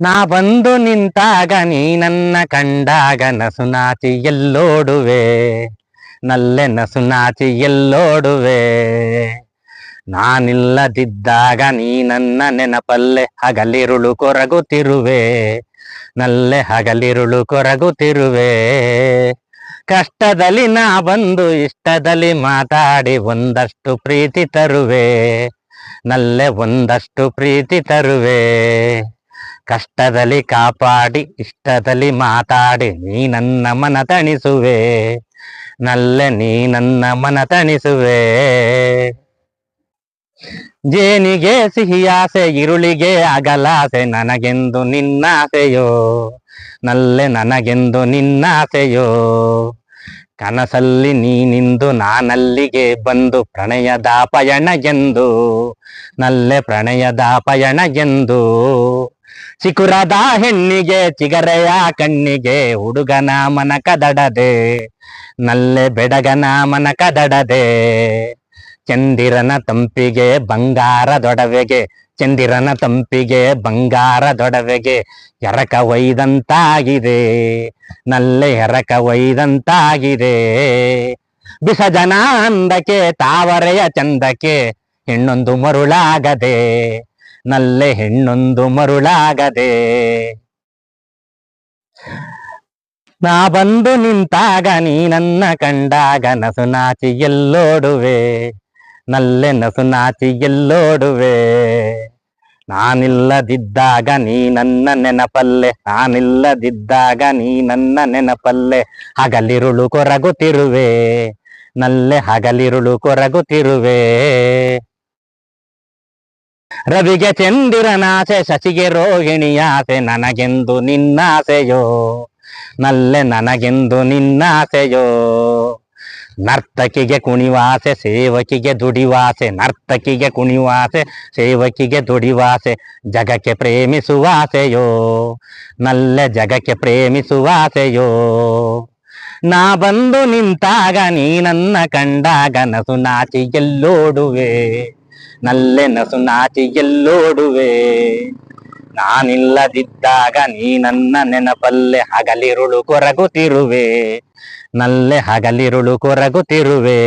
ನಾ ಬಂದು ನಿಂತಾಗ ನೀ ನನ್ನ ಕಂಡಾಗ ನಸುನಾಚಿ ಎಲ್ಲೋಡುವೆ. ನಲ್ಲೆ ನಸುನಾಚಿ ಎಲ್ಲೋಡುವೆ. ನಾನಿಲ್ಲದಿದ್ದಾಗ ನೀ ನನ್ನ ನೆನಪಲ್ಲೆ ಹಗಲಿರುಳು ಕೊರಗುತ್ತಿರುವೆ. ನಲ್ಲೆ ಹಗಲಿರುಳು ಕೊರಗುತ್ತಿರುವೆ. ಕಷ್ಟದಲ್ಲಿ ನಾ ಬಂದು ಇಷ್ಟದಲ್ಲಿ ಮಾತಾಡಿ ಒಂದಷ್ಟು ಪ್ರೀತಿ ತರುವೆ. ನಲ್ಲೆ ಒಂದಷ್ಟು ಪ್ರೀತಿ ತರುವೆ. ಕಷ್ಟದಲ್ಲಿ ಕಾಪಾಡಿ, ಇಷ್ಟದಲ್ಲಿ ಮಾತಾಡಿ, ನೀ ನನ್ನ ಮನ ತಣಿಸುವೆ. ನಲ್ಲೆ ನೀ ನನ್ನ ಮನ ತಣಿಸುವೆ. ಜೇನಿಗೆ ಸಿಹಿಯಾಸೆ ಇರುಳಿಗೆ ಅಗಲಾಸೆ, ನನಗೆಂದು ನಿನ್ನಾಸೆಯೋ? ನಲ್ಲೆ ನನಗೆಂದು ನಿನ್ನಾಸೆಯೋ? ಕನಸಲ್ಲಿ ನೀನಿಂದು ನಾನಲ್ಲಿಗೆ ಬಂದು, ಪ್ರಣಯದ ಪಯಣ ಎಂದು. ನಲ್ಲೆ ಪ್ರಣಯದ ಪಯಣ ಎಂದು ಚಿಗುರದ ಹೆಣ್ಣಿಗೆ ಚಿಗರೆಯ ಕಣ್ಣಿಗೆ ಹುಡುಗನ ಮನ ಕದಡದೆ, ನಲ್ಲೆ ಬೆಡಗನ ಮನ ಕದಡದೆ. ಚಂದಿರನ ತಂಪಿಗೆ ಬಂಗಾರ ದೊಡವೆಗೆ, ಚಂದಿರನ ತಂಪಿಗೆ ಬಂಗಾರ ದೊಡವೆಗೆ ಎರಕ ಒಯ್ದಂತಾಗಿದೆ, ನಲ್ಲೆ ಎರಕ ಒಯ್ದಂತಾಗಿದೆ. ಬಿಸಜನ ಅಂದಕ್ಕೆ ತಾವರೆಯ ಚಂದಕ್ಕೆ ಹೆಣ್ಣೊಂದು ಮರುಳಾಗದೆ ನಲ್ಲೆ ಹೆಣ್ಣೊಂದು ಮರುಳಾಗದೆ. ನಾ ಬಂದು ನಿಂತಾಗ ನೀ ನನ್ನ ಕಂಡಾಗ ನಸುನಾಚಿ ಎಲ್ಲೋಡುವೆ. ನಲ್ಲೆ ನಸುನಾಚಿ ಎಲ್ಲೋಡುವೆ. ನಾನಿಲ್ಲದಿದ್ದಾಗ ನೀ ನನ್ನ ನೆನಪಲ್ಲೆ. ನಾನಿಲ್ಲದಿದ್ದಾಗ ನೀ ನನ್ನ ನೆನಪಲ್ಲೆ. ಹಗಲಿರುಳು ಕೊರಗುತ್ತಿರುವೆ. ನಲ್ಲೆ ಹಗಲಿರುಳು ಕೊರಗುತ್ತಿರುವೆ. ರವಿಗೆ ಚಂದಿರನಾಸೆ ಶಶಿಗೆ ರೋಹಿಣಿಯಾಸೆ, ನನಗೆಂದು ನಿನ್ನಾಸೆಯೋ? ನಲ್ಲೆ ನನಗೆಂದು ನಿನ್ನಾಸೆಯೋ? ನರ್ತಕಿಗೆ ಕುಣಿವಾಸೆ, ಸೇವಕಿಗೆ ದುಡಿವಾಸೆ, ನರ್ತಕಿಗೆ ಕುಣಿವಾಸೆ, ಸೇವಕಿಗೆ ದುಡಿವಾಸೆ, ಜಗಕ್ಕೆ ಪ್ರೇಮಿಸುವಾಸೆಯೋ? ನಲ್ಲೆ ಜಗಕ್ಕೆ ಪ್ರೇಮಿಸುವಾಸೆಯೋ? ನಾ ಬಂದು ನಿಂತಾಗ ನೀ ನನ್ನ ಕಂಡಾಗ ನಸು ನಾಚಿ ನಲ್ಲೆ ನಸು ನಾಚಿ ಎಲ್ಲೋಡುವೆ. ನಾನಿಲ್ಲದಿದ್ದಾಗ ನೀ ನನ್ನ ನೆನಪಲ್ಲೆ ಹಗಲಿರುಳು ಕೊರಗುತ್ತಿರುವೆ. ನಲ್ಲೆ ಹಗಲಿರುಳು ಕೊರಗುತ್ತಿರುವೆ.